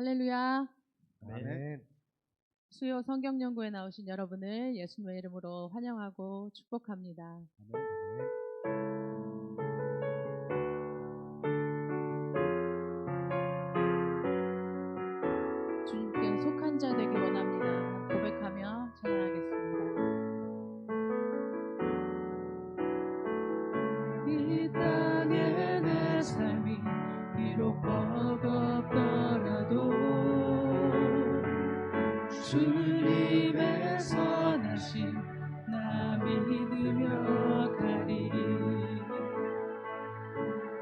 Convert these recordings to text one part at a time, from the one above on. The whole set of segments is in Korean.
할렐루야. 아멘. 수요 성경 연구에 나오신 여러분을 예수님의 이름으로 환영하고 축복합니다. 주님 주님의 선하심 나 믿으며 가리.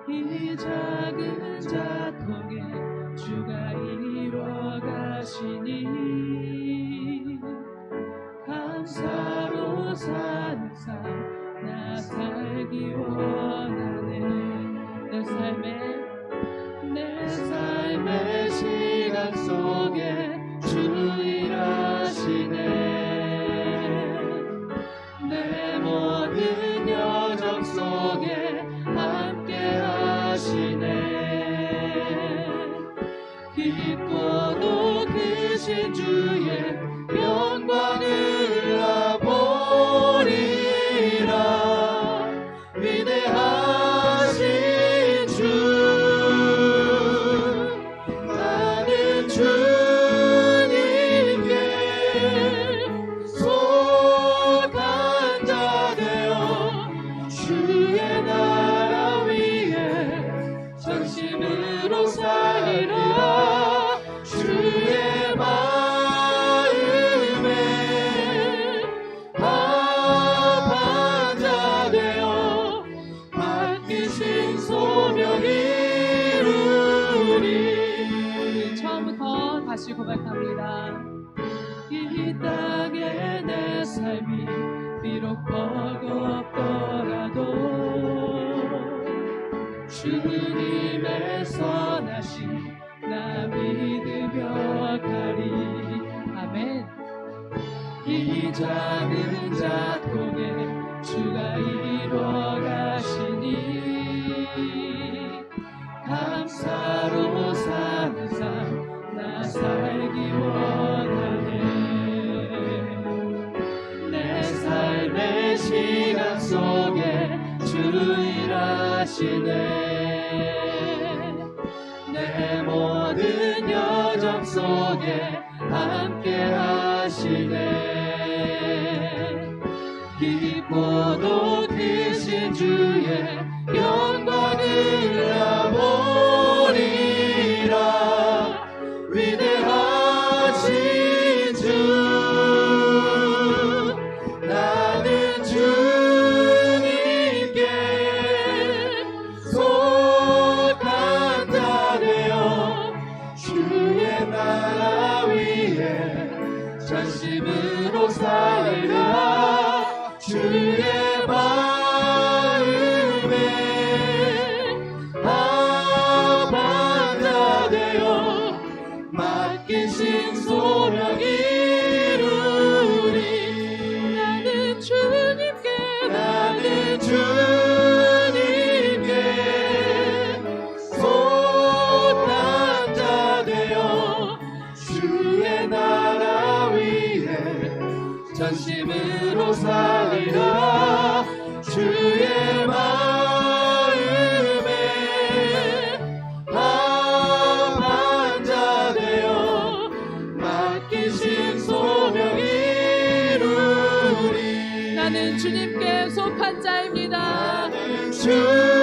이 작은 자통에 주가 이뤄 가시니 감사로 사는 삶나 살기 원하네. 내 삶에 내 삶의 시간 속에 하시네 내 모든 여정 속에 함께 하시네. 깊고도 크신 주의 작은 자통에 주가 이뤄 가시니 감사로 사는 삶 나 살기 원하네. 내 삶의 시간 속에 주 일하시네. 내 모든 여정 속에 함께 하시네 영 나는 주님께 속한 자입니다. 주님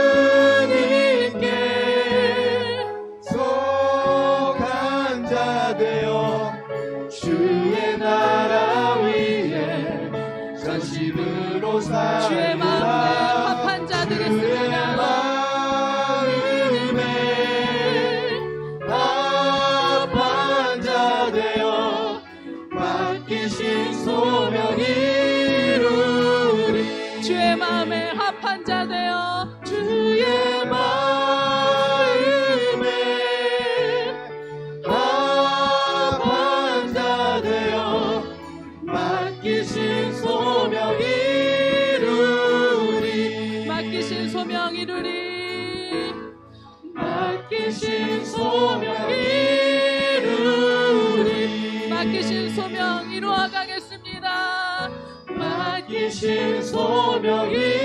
맡기신 소명 이루리. 맡기신 소명 이루리. 맡기신 소명 이루어 가겠습니다. 맡기신 소명 이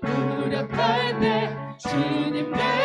두렵할 때 주님 내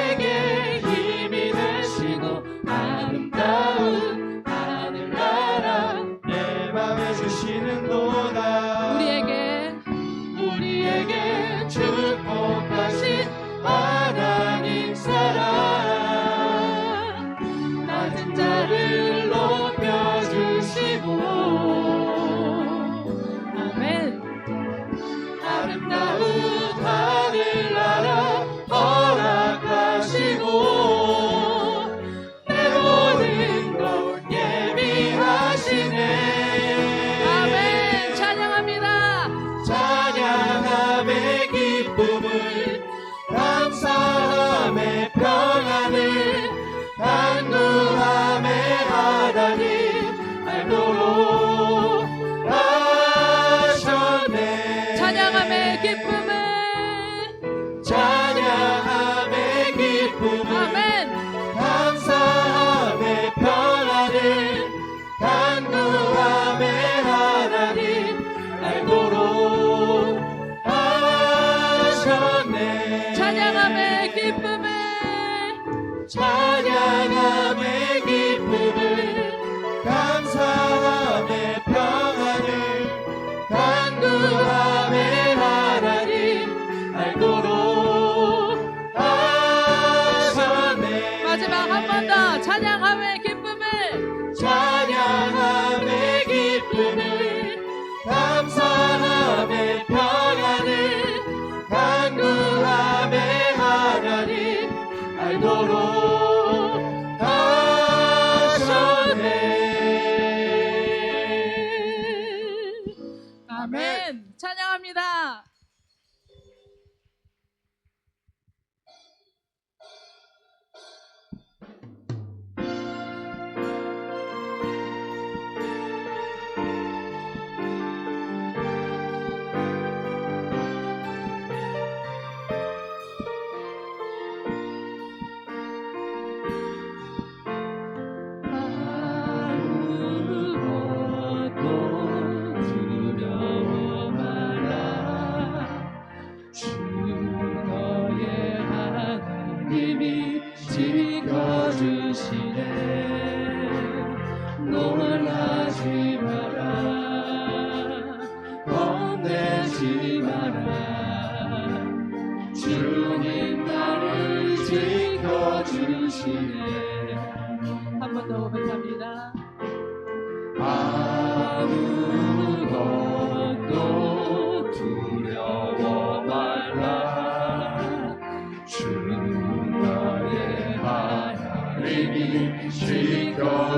I don't know.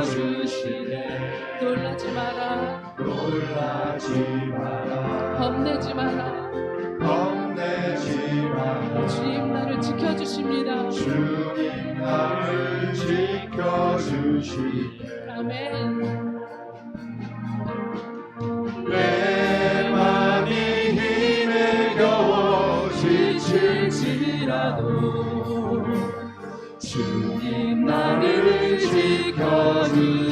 주시네. 놀라지 마라. 놀라지 마라. 겁내지 마라. 겁내지 마라. 주님 나를 지켜주십니다. 주님 나를 지켜주시네. 아멘. You.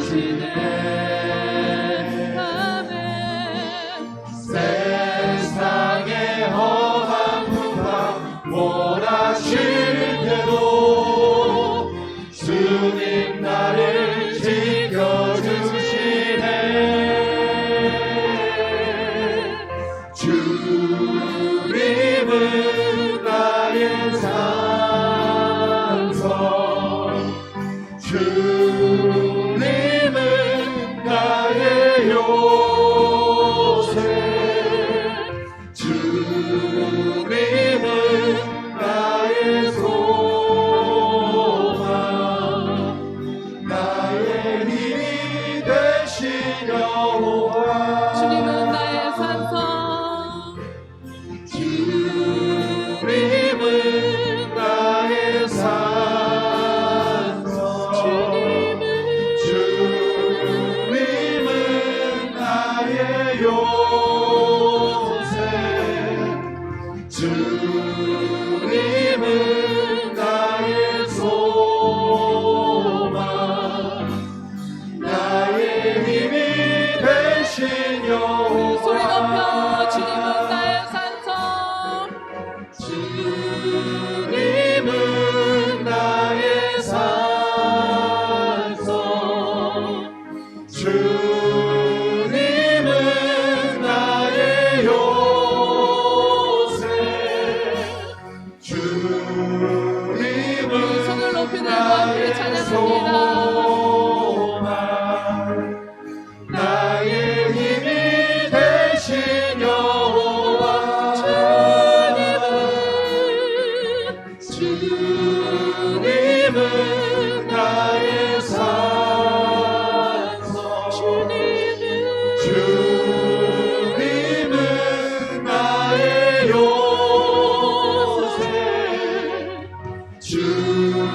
Señor.